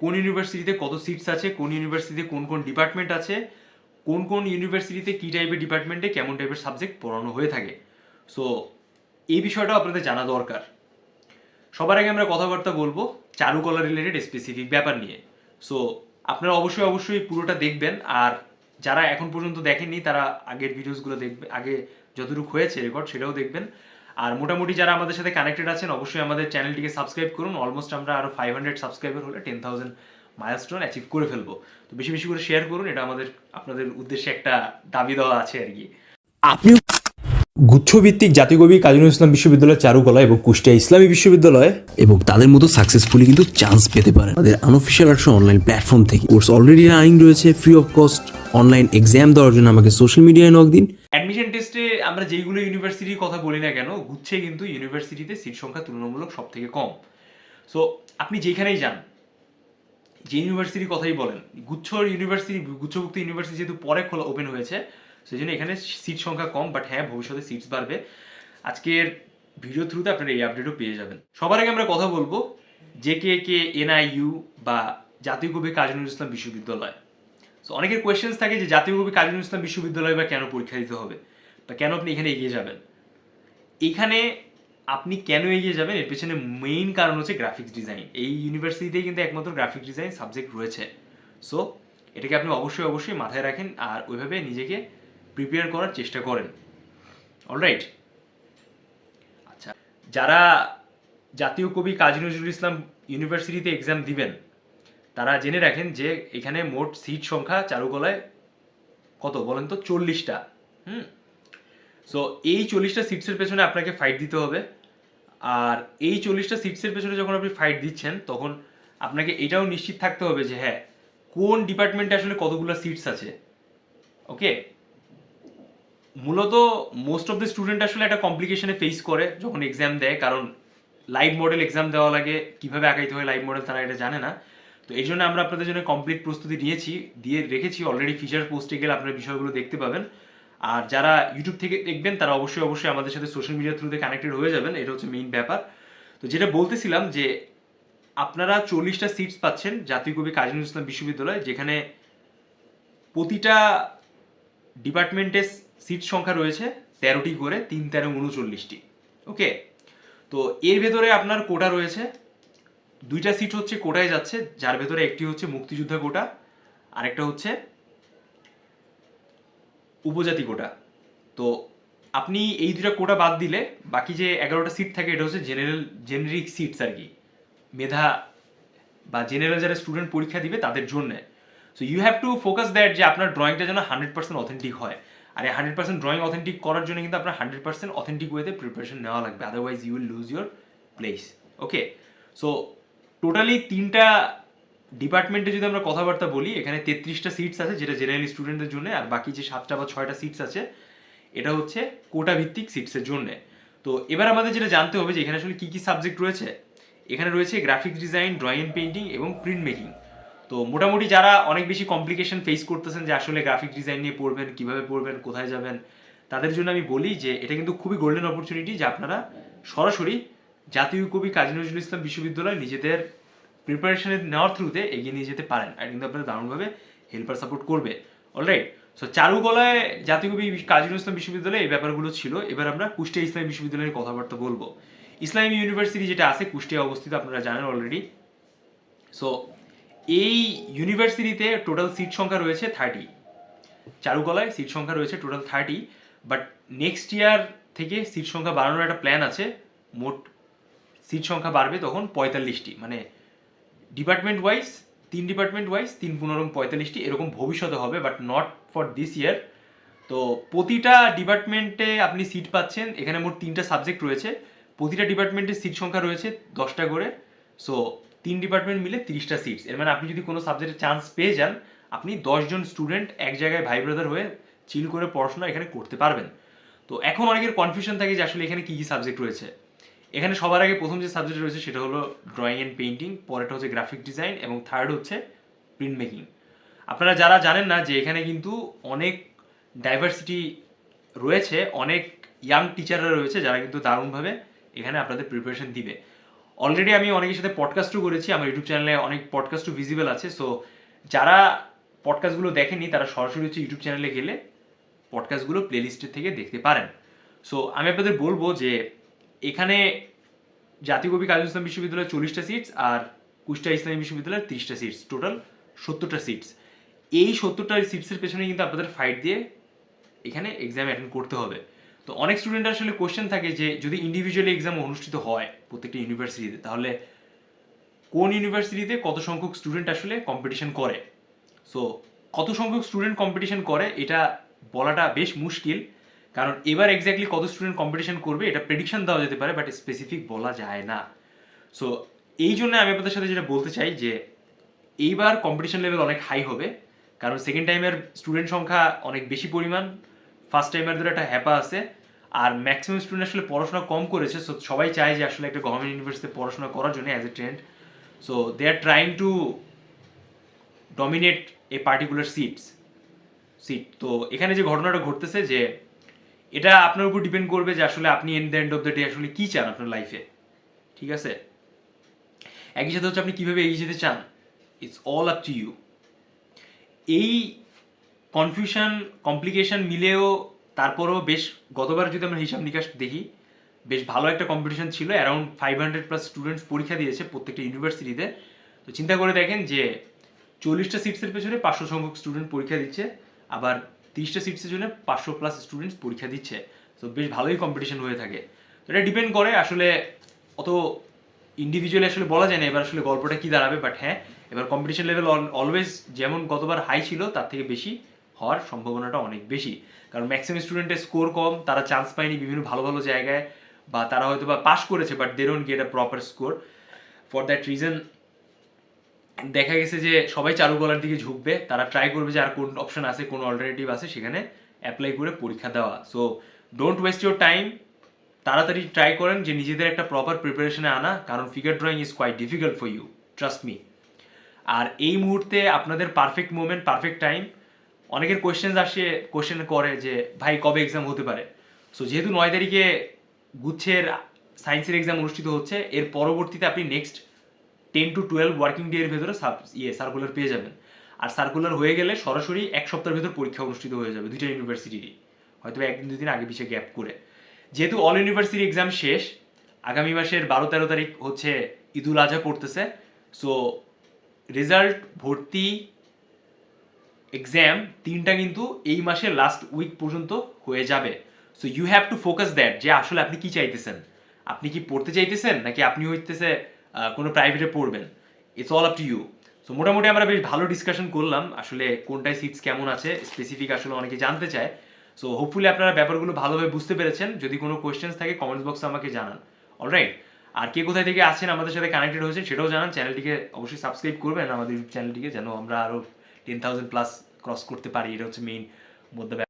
কোন ইউনিভার্সিটিতে কত সিটস আছে, কোন ইউনিভার্সিটিতে কোন কোন ডিপার্টমেন্ট আছে, কোন কোন ইউনিভার্সিটিতে কী টাইপের ডিপার্টমেন্টে কেমন টাইপের সাবজেক্ট পড়ানো হয়ে থাকে। সো এই বিষয়টাও আপনাদের জানা দরকার। সবার আগে আমরা কথাবার্তা বলব চারুকলা রিলেটেড স্পেসিফিক ব্যাপার নিয়ে। সো আপনারা অবশ্যই অবশ্যই পুরোটা দেখবেন আর যারা এখন পর্যন্ত দেখেননি তারা আগের ভিডিওসগুলো দেখবে, আগে যতটুকু হয়েছে রেকর্ড সেটাও দেখবেন। আর মোটামুটি যারা আমাদের সাথে কানেক্টেড আছেন অবশ্যই আমাদের চ্যানেলটিকে সাবস্ক্রাইব করুন। অলমোস্ট আমরা আরও ফাইভ হান্ড্রেড সাবস্ক্রাইবার হলে টেন থাউজেন্ড মাইলস্টোন অ্যাচিভ করে ফেলব। তো বেশি বেশি করে শেয়ার করুন এটা আমাদের আপনাদের উদ্দেশ্যে একটা দাবি দেওয়া আছে আর কি। আপনিও গুচ্ছভিত্তিক জাতীয় কবি কাজী ইসলাম বিশ্ববিদ্যালয় চারুকলা এবং কুষ্টিয়া ইসলামী বিশ্ববিদ্যালয় এবং তাদের মতো সাকসেসফুলি কিন্তু চান্স পেতে পারেন। তাদের আনঅফিসিয়াল একটা অনলাইন প্ল্যাটফর্ম থেকে কোর্স অলরেডি রানিং রয়েছে free of cost online exam দেওয়ার জন্য আমাকে সোশ্যাল মিডিয়ায় নক দিন। অ্যাডমিশন টেস্টে আমরা যেইগুলো ইউনিভার্সিটির কথা বলি না কেন গুচ্ছে কিন্তু ইউনিভার্সিটিতে সিট সংখ্যা তুলনামূলক সব থেকে কম। সো আপনি যেখানেই যান, যে ইউনিভার্সিটির কথাই বলেন, গুচ্ছর ইউনিভার্সিটি গুচ্ছভুক্ত ইউনিভার্সিটি যেহেতু পরে খোলা ওপেন হয়েছে সেই জন্য এখানে সিট সংখ্যা কম বাট হ্যাঁ ভবিষ্যতে সিটস বাড়বে। আজকের ভিডিও থ্রুতে আপনারা এই আপডেটও পেয়ে যাবেন। সবার আগে আমরা কথা বলব জে কে কে এনআইইউ বা জাতীয় কবি কাজী ইসলাম বিশ্ববিদ্যালয়। সো অনেকের কোয়েশ্চেন্স থাকে যে জাতীয় কবি কাজী ইসলাম বিশ্ববিদ্যালয় বা কেন পরীক্ষা দিতে হবে? বা কেন আপনি এখানে এগিয়ে যাবেন? এখানে আপনি কেন এগিয়ে যাবেন? এর পেছনে মেইন কারণ হচ্ছে গ্রাফিক্স ডিজাইন এই ইউনিভার্সিটিতেই কিন্তু একমাত্র গ্রাফিক্স ডিজাইন সাবজেক্ট রয়েছে। সো এটাকে আপনি অবশ্যই অবশ্যই মাথায় রাখেন আর ওইভাবে নিজেকে প্রিপেয়ার করার চেষ্টা করেন। অলরাইট আচ্ছা যারা জাতীয় কবি কাজী নজরুল ইসলাম ইউনিভার্সিটিতে এক্সাম দিবেন, তারা জেনে রাখেন যে এখানে মোট সিট সংখ্যা চারুকলায় কত বলেন তো? চল্লিশটা। হুম? সো এই চল্লিশটা সিটসের পেছনে আপনাকে ফাইট দিতে হবে। আর এই চল্লিশটা সিটসের পেছনে যখন আপনি ফাইট দিচ্ছেন, তখন আপনাকে এটাও নিশ্চিত থাকতে হবে যে হ্যাঁ কোন ডিপার্টমেন্টে আসলে কতগুলো সিটস আছে। ওকে মূলত মোস্ট অফ দ্য স্টুডেন্ট আসলে একটা কমপ্লিকেশনে ফেস করে যখন এক্সাম দেয়, কারণ লাইভ মডেল এক্সাম দেওয়া লাগে, কীভাবে আঁকাইতে হয় লাইভ মডেল তারা এটা জানে না। তো এই জন্য আমরা আপনাদের জন্য কমপ্লিট প্রস্তুতি নিয়েছি, দিয়ে রেখেছি অলরেডি ফিচার পোস্টে গেলে আপনারা বিষয়গুলো দেখতে পাবেন। আর যারা ইউটিউব থেকে দেখবেন, তারা অবশ্যই অবশ্যই আমাদের সাথে সোশ্যাল মিডিয়া থ্রুতে কানেক্টেড হয়ে যাবেন। এটা হচ্ছে মেইন ব্যাপার। তো যেটা বলতেছিলাম যে, আপনারা চল্লিশটা সিটস পাচ্ছেন জাতীয় কবি কাজী নজরুল ইসলাম বিশ্ববিদ্যালয়, যেখানে প্রতিটা ডিপার্টমেন্টের সিট সংখ্যা রয়েছে তেরোটি করে, তিন তেরো উনচল্লিশটি। ওকে তো এর ভেতরে আপনার কোটা রয়েছে। দুইটা সিট হচ্ছে, কোটায় যাচ্ছে। যার ভেতরে একটি হচ্ছে মুক্তিযোদ্ধা কোটা, আরেকটা হচ্ছে উপজাতি কোটা। তো আপনি এই দুটা কোটা বাদ দিলে বাকি যে এগারোটা সিট থাকে, এটা হচ্ছে জেনারেল জেনারিক সিটস আর কি। মেধা বা জেনারেল যারা স্টুডেন্ট পরীক্ষা দিবে তাদের জন্য। So you have to focus that যে আপনার ড্রয়িংটা যেন হান্ড্রেড পার্সেন্ট অথেন্টিক হয়। আর এই হান্ড্রেড পার্সেন্ট ড্রয়িং অথেন্টিক করার জন্য কিন্তু আপনার হান্ড্রেড পার্সেন্ট অথেন্টিক ওয়েতে প্রিপারেশন নেওয়া লাগবে। Otherwise you will lose your place okay so totally তিনটা ডিপার্টমেন্টে যদি আমরা কথাবার্তা বলি, এখানে তেত্রিশটা সিটস আছে যেটা জেনারেল স্টুডেন্টদের জন্য, আর বাকি যে সাতটা বা ছয়টা সিটস আছে, এটা হচ্ছে কোটা ভিত্তিক সিটসের জন্য। তো এবার আমাদের যেটা জানতে হবে যে এখানে আসলে কী কী সাবজেক্ট রয়েছে? এখানে রয়েছে graphics design drawing and painting এবং প্রিন্ট মেকিং তো মোটামুটি যারা অনেক বেশি কমপ্লিকেশন ফেস করতেছেন যে আসলে গ্রাফিক ডিজাইন নিয়ে পড়বেন, কীভাবে পড়বেন, কোথায় যাবেন, তাদের জন্য আমি বলি যে এটা কিন্তু খুবই গোল্ডেন অপরচুনিটি যে আপনারা সরাসরি জাতীয় কবি কাজী নজরুল ইসলাম বিশ্ববিদ্যালয় নিজেদের প্রিপারেশনে নেওয়ার থ্রুতে এগিয়ে নিয়ে যেতে পারেন আর কিন্তু আপনারা দারুণভাবে হেল্পার সাপোর্ট করবে। অলরাইট সো চারুকলায় জাতীয় কাজী ইসলাম বিশ্ববিদ্যালয়ে এই ব্যাপারগুলো ছিল। এবার আমরা কুষ্টিয়া ইসলামী বিশ্ববিদ্যালয়ের কথাবার্তা বলব। ইসলামী ইউনিভার্সিটি যেটা আছে কুষ্টিয়া অবস্থিত, আপনারা জানেন অলরেডি সো এই ইউনিভার্সিটিতে টোটাল সিট সংখ্যা রয়েছে থার্টি চারুকলায় সিট সংখ্যা রয়েছে total thirty but next year থেকে সিট সংখ্যা বাড়ানোর একটা প্ল্যান আছে। মোট সিট সংখ্যা বাড়বে তখন পঁয়তাল্লিশটি মানে ডিপার্টমেন্ট ওয়াইজ তিন ডিপার্টমেন্ট ওয়াইজ তিন পনেরো, পঁয়তাল্লিশটি এরকম ভবিষ্যতে হবে but not for this year তো প্রতিটা ডিপার্টমেন্টে আপনি সিট পাচ্ছেন, এখানে মোট তিনটা সাবজেক্ট রয়েছে। প্রতিটা ডিপার্টমেন্টের সিট সংখ্যা রয়েছে দশটা করে। সো তিন ডিপার্টমেন্ট মিলে তিরিশটা সিটস এর মানে আপনি যদি কোনো সাবজেক্টে চান্স পেয়ে যান, আপনি দশজন স্টুডেন্ট এক জায়গায় ভাই ব্রাদার হয়ে চিল করে পড়াশোনা এখানে করতে পারবেন। তো এখন অনেকের কনফিউশন থাকে যে আসলে এখানে কী কী সাবজেক্ট রয়েছে। এখানে সবার আগে প্রথম যে সাবজেক্ট রয়েছে সেটা হলো ড্রয়িং অ্যান্ড পেইন্টিং পরেরটা হচ্ছে গ্রাফিক ডিজাইন এবং থার্ড হচ্ছে প্রিন্ট মেকিং আপনারা যারা জানেন না যে এখানে কিন্তু অনেক ডাইভার্সিটি রয়েছে, অনেক ইয়াং টিচাররা রয়েছে যারা কিন্তু দারুণভাবে এখানে আপনাদের প্রিপারেশন দিবে। অলরেডি আমি অনেকের সাথে পডকাস্টও করেছি, আমার ইউটিউব চ্যানেলে অনেক পডকাস্টও ভিজিবল আছে সো যারা পডকাস্টগুলো দেখেনি তারা সরাসরি হচ্ছে ইউটিউব চ্যানেলে গেলে পডকাস্টগুলো প্লেলিস্টের থেকে দেখতে পারেন। সো আমি আপনাদের বলব যে এখানে জাতীয় কবি কাজী ইসলাম বিশ্ববিদ্যালয়ের চল্লিশটা সিটস আর কুষ্টিয়া ইসলামী বিশ্ববিদ্যালয়ের তিরিশটা সিটস টোটাল সত্তরটা সিটস এই সত্তরটা সিটসের পেছনে কিন্তু আপনাদের ফাইট দিয়ে এখানে এক্সাম অ্যাটেন্ড করতে হবে। তো অনেক স্টুডেন্ট আসলে কোশ্চেন থাকে যে, যদি ইন্ডিভিজুয়ালি এক্সাম অনুষ্ঠিত হয় প্রত্যেকটা ইউনিভার্সিটিতে তাহলে কোন ইউনিভার্সিটিতে কত সংখ্যক স্টুডেন্ট আসলে কম্পিটিশন করে? সো কত সংখ্যক স্টুডেন্ট কম্পিটিশন করে, এটা বলাটা বেশ মুশকিল। কারণ এবার এক্স্যাক্টলি কত স্টুডেন্ট কম্পিটিশন করবে, এটা প্রেডিকশন দেওয়া যেতে পারে বাট স্পেসিফিক বলা যায় না। সো এই জন্য আমি আপনাদের সাথে যেটা বলতে চাই যে, এইবার কম্পিটিশন লেভেল অনেক হাই হবে, কারণ সেকেন্ড টাইমের স্টুডেন্ট সংখ্যা অনেক বেশি পরিমাণ ফার্স্ট টাইমারদের একটা হ্যাপা আছে, আর ম্যাক্সিমাম স্টুডেন্ট আসলে পড়াশোনা কম করেছে সো সবাই চায় যে আসলে একটা গভর্নমেন্ট ইউনিভার্সিটিতে পড়াশোনা করার জন্য as a trend so they are trying to dominate a particular seats seat তো এখানে যে ঘটনাটা ঘটতেছে যে এটা আপনার উপর ডিপেন্ড করবে যে আসলে আপনি in the end of the day আসলে কী চান আপনার লাইফে ঠিক আছে? একই সাথে হচ্ছে আপনি কীভাবে এগিয়ে যেতে চান it's all up to you এই কনফিউশন কমপ্লিকেশন মিলেও তারপরেও বেশ, গতবার যদি আমরা হিসাব নিকাশ দেখি, বেশ ভালো একটা কম্পিটিশন ছিল around five hundred plus students পরীক্ষা দিয়েছে প্রত্যেকটা ইউনিভার্সিটিতে তো চিন্তা করে দেখেন যে চল্লিশটা সিটসের পেছনে পাঁচশো সংখ্যক স্টুডেন্ট পরীক্ষা দিচ্ছে, আবার তিরিশটা সিটসের জন্য পাঁচশো প্লাস স্টুডেন্টস পরীক্ষা দিচ্ছে। তো বেশ ভালোই কম্পিটিশন হয়ে থাকে। তো এটা ডিপেন্ড করে আসলে অত ইন্ডিভিজুয়ালি আসলে বলা যায় না এবার আসলে গল্পটা কি দাঁড়াবে বাট হ্যাঁ এবার কম্পিটিশন লেভেল অলওয়েজ যেমন গতবার হাই ছিল, তার থেকে বেশি হওয়ার সম্ভাবনাটা অনেক বেশি। কারণ ম্যাক্সিমাম স্টুডেন্টের স্কোর কম, তারা চান্স পায়নি বিভিন্ন ভালো ভালো জায়গায়, বা তারা হয়তো বা পাস করেছে but they don't get a proper score for that reason দেখা গেছে যে সবাই চারুকলার দিকে ঝুঁকবে, তারা ট্রাই করবে যে আর কোন অপশন আছে, কোন অল্টারনেটিভ আছে, সেখানে অ্যাপ্লাই করে পরীক্ষা দেওয়া। So don't waste your time তাড়াতাড়ি ট্রাই করেন যে নিজেদের একটা প্রপার প্রিপারেশনে আনা, কারণ figure drawing is quite difficult for you trust me আর এই মুহূর্তে আপনাদের পারফেক্ট মোমেন্ট পারফেক্ট টাইম অনেকের কোয়েশ্চেন আসে কোয়েশ্চেন করে যে, ভাই, কবে এক্সাম হতে পারে? সো যেহেতু নয় তারিখে গুচ্ছের সায়েন্সের এক্সাম অনুষ্ঠিত হচ্ছে, এর পরবর্তীতে আপনি next ten to twelve working day এর ভেতরে ইয়ে সার্কুলার পেয়ে যাবেন। আর সার্কুলার হয়ে গেলে সরাসরি এক সপ্তাহের ভেতর পরীক্ষা অনুষ্ঠিত হয়ে যাবে দুইটা ইউনিভার্সিটিরই হয়তো একদিন দুদিন আগে পিছিয়ে গ্যাপ করে। যেহেতু অল ইউনিভার্সিটি এক্সাম শেষ, আগামী মাসের বারো তেরো তারিখ হচ্ছে ঈদুল আজহা পড়তেছে। সো রেজাল্ট ভর্তি এক্সাম তিনটা কিন্তু এই মাসের লাস্ট উইক পর্যন্ত হয়ে যাবে। So you have to focus that যে আসলে আপনি কি চাইতেছেন? আপনি কি পড়তে চাইতেছেন? নাকি আপনি হইতেছে কোনো প্রাইভেটে পড়বেন। It's all up to you so মোটামুটি আমরা বেশ ভালো ডিসকাশন করলাম। আসলে কোনটায় সিটস কেমন আছে স্পেসিফিক আসলে অনেকে জানতে চায়। সো হোপফুলি আপনারা ব্যাপারগুলো ভালোভাবে বুঝতে পেরেছেন। যদি কোনো কোয়েশ্চেন্স থাকে কমেন্টস বক্সে আমাকে জানান। অলরাইট আর কে কোথায় থেকে আছেন আমাদের সাথে কানেক্টেড হয়েছেন, সেটাও জানান। চ্যানেলটিকে অবশ্যই সাবস্ক্রাইব করবেন। আমাদের ইউটিউব চ্যানেলটিকে যেন আমরা আরও টেন থাউজেন্ড প্লাস ক্রস করতে পারি। এটা হচ্ছে মেইন মধ্যে